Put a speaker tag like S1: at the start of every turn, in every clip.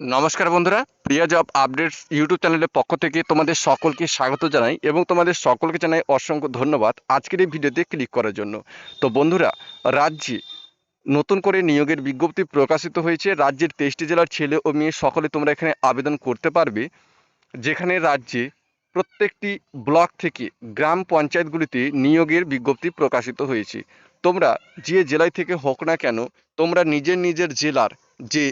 S1: নমস্কার বন্ধুরা, প্রিয়া job updates YouTube চ্যানেলের পক্ষ থেকে তোমাদের সকলকে স্বাগত জানাই এবং তোমাদের সকলকে জানাই অসংখ্য ধন্যবাদ আজকের এই ভিডিওতে ক্লিক করার জন্য। তো বন্ধুরা, রাজ্যে নতুন করে নিয়োগের বিজ্ঞপ্তি প্রকাশিত হয়েছে। রাজ্যের তেইশটি জেলার ছেলে ও মেয়ে সকলে তোমরা এখানে আবেদন করতে পারবে, যেখানে রাজ্যে প্রত্যেকটি ব্লক থেকে গ্রাম পঞ্চায়েতগুলিতে নিয়োগের বিজ্ঞপ্তি প্রকাশিত হয়েছে। তোমরা যে জেলায় থেকে হোক না কেন, তোমরা নিজের নিজের জেলার যে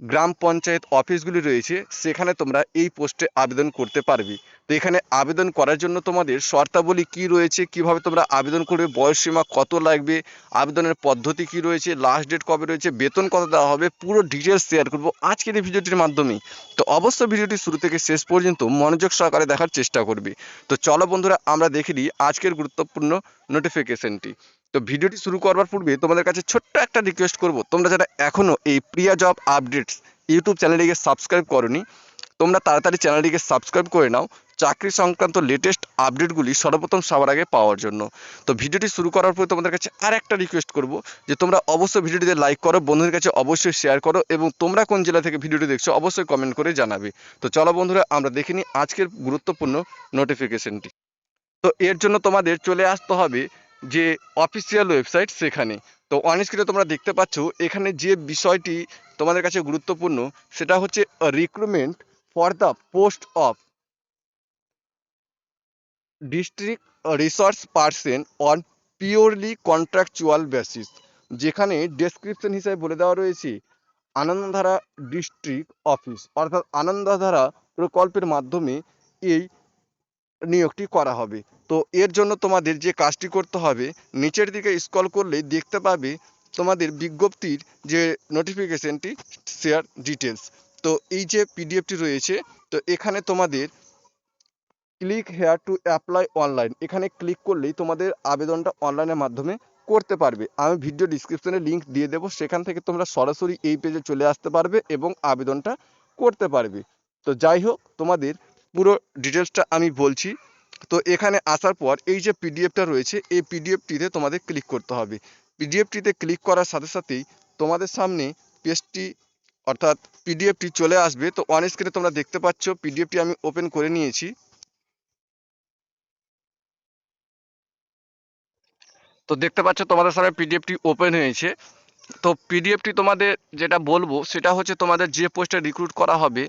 S1: গ্রাম পঞ্চায়েত অফিসগুলি রয়েছে সেখানে তোমরা এই পোস্টে আবেদন করতে পারবে। তো এখানে আবেদন করার জন্য তোমাদের শর্তাবলী কি রয়েছে? কীভাবে তোমরা আবেদন করবে? বয়সসীমা কত লাগবে? আবেদনের পদ্ধতি কি রয়েছে? লাস্ট ডেট কবে রয়েছে? বেতন কত দেওয়া হবে? পুরো ডিটেলস শেয়ার করব আজকের এই ভিডিওটির মাধ্যমে। তো অবশ্যই ভিডিওটি শুরু থেকে শেষ পর্যন্ত মনোযোগ সহকারে দেখার চেষ্টা করবে। তো চলো বন্ধুরা, আমরা দেখে নিই আজকের গুরুত্বপূর্ণ নোটিফিকেশনটি তো ভিডিওটি শুরু করবার পূর্বে তোমাদের কাছে ছোট্ট একটা রিকোয়েস্ট করব। তোমরা যারা এখনও এই প্রিয়া জব আপডেটস ইউটিউব চ্যানেলটিকে সাবস্ক্রাইব করনি, তোমরা তাড়াতাড়ি চ্যানেলটিকে সাবস্ক্রাইব করে নাও। চাকরি সংক্রান্ত লেটেস্ট আপডেটগুলি সর্বপ্রথম সবার আগে পাওয়ার জন্য। তো ভিডিওটি শুরু করার পরে তোমাদের কাছে আর একটা রিকোয়েস্ট করব, যে তোমরা অবশ্যই ভিডিওটিতে লাইক করো, বন্ধুদের কাছে অবশ্যই শেয়ার করো, এবং তোমরা কোন জেলা থেকে ভিডিওটি দেখছ অবশ্যই কমেন্ট করে জানাবে। তো চলো বন্ধুরা, আমরা দেখে নিই আজকের গুরুত্বপূর্ণ নোটিফিকেশনটি তো এর জন্য তোমাদের চলে আসতে হবে যে অফিসিয়াল ওয়েবসাইট সেখানে। তো অনস্ক্রিনে তোমরা দেখতে পাচ্ছ, এখানে যে বিষয়টি তোমাদের কাছে গুরুত্বপূর্ণ, সেটা হচ্ছে recruitment for the post of district resource person on purely contractual basis যেখানে ডেসক্রিপশন হিসাবে বলে দেওয়া রয়েছে, আনন্দধারা ডিস্ট্রিক্ট অফিস অর্থাৎ আনন্দধারা প্রকল্পের মাধ্যমে এই নিয়োগটি করা হবে। তো এর জন্য তোমাদের যে কাজটি করতে হবে, নিচের দিকে স্ক্রল করলেই দেখতে পাবে তোমাদের বিজ্ঞপ্তির যে নোটিফিকেশনটি শেয়ার ডিটেলস তো এই যে পিডিএফটি রয়েছে, তো এখানে তোমাদের click here to apply online এখানে ক্লিক করলেই তোমাদের আবেদনটা অনলাইনের মাধ্যমে করতে পারবে। আমি ভিডিও ডিসক্রিপশনে লিঙ্ক দিয়ে দেবো। সেখান থেকে তোমরা সরাসরি এই পেজে চলে আসতে পারবে এবং আবেদনটা করতে পারবে। তো যাই হোক, তোমাদের পুরো ডিটেলসটা আমি বলছি। তো এখানে আসার পর এই যে পিডিএফটা রয়েছে, এই পিডিএফটিতে তোমাদের ক্লিক করতে হবে। পিডিএফটিতে ক্লিক করার সাথে সাথেই তোমাদের সামনে পেজটি অর্থাৎ পিডিএফটি চলে আসবে। তো অন স্ক্রিনে তোমরা দেখতে পাচ্ছ পিডিএফটি আমি ওপেন করে নিয়েছি। তো দেখতে পাচ্ছ তোমাদের সামনে পিডিএফটি ওপেন হয়েছে। তো পিডিএফটি তোমাদের যেটা বলব, সেটা হচ্ছে তোমাদের যে পোস্টে রিক্রুট করা হবে,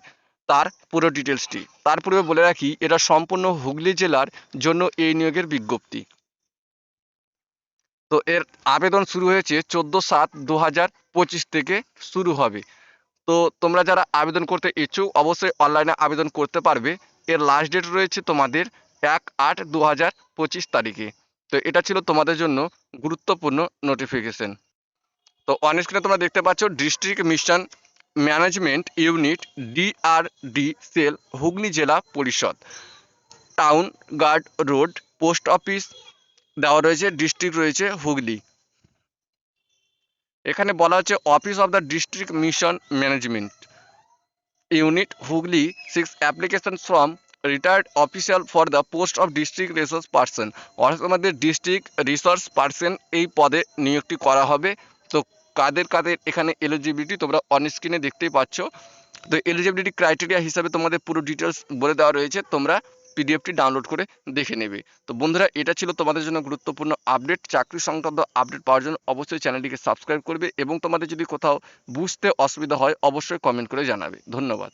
S1: তার পুরো ডিটেলসটি তার পূর্বে বলে রাখি, এটা সম্পূর্ণ হুগলি জেলার জন্য এই নিয়োগের বিজ্ঞপ্তি। তো এর আবেদন শুরু হয়েছে চোদ্দ সাত দু পঁচিশ থেকে শুরু হবে। তো তোমরা যারা আবেদন করতে ইচ্ছুক, অবশ্যই অনলাইনে আবেদন করতে পারবে। এর লাস্ট ডেট রয়েছে তোমাদের এক আট দু তারিখে। তো এটা ছিল তোমাদের জন্য গুরুত্বপূর্ণ নোটিফিকেশন তো অন তোমরা দেখতে পাচ্ছ district mission management unit DRD cell Hooghly জেলা পরিষদ। Town guard road post office দেওয়া রয়েছে ডিস্ট্রিক্ট রয়েছে হুগলি। এখানে বলা হচ্ছে office of the district mission management unit Hooghly six application from retired official for the post of district resource person অর্থাৎ আমাদের ডিস্ট্রিক্ট রিসোর্স পার্সন এই পদে নিয়োগটি করা হবে। তো কাদের কাদের এখানে এলিজিবিলিটি তোমরা অন স্ক্রিনে দেখতেই পাচ্ছ। তো এলিজিবিলিটি ক্রাইটেরিয়া হিসাবে তোমাদের পুরো ডিটেলস বলে দেওয়া রয়েছে। তোমরা পিডিএফটি ডাউনলোড করে দেখে নেবে। তো বন্ধুরা, এটা ছিল তোমাদের জন্য গুরুত্বপূর্ণ আপডেট চাকরি সংক্রান্ত আপডেট পাওয়ার জন্য অবশ্যই চ্যানেলটিকে সাবস্ক্রাইব করবে এবং তোমাদের যদি কোথাও বুঝতে অসুবিধা হয়, অবশ্যই কমেন্ট করে জানাবে। ধন্যবাদ।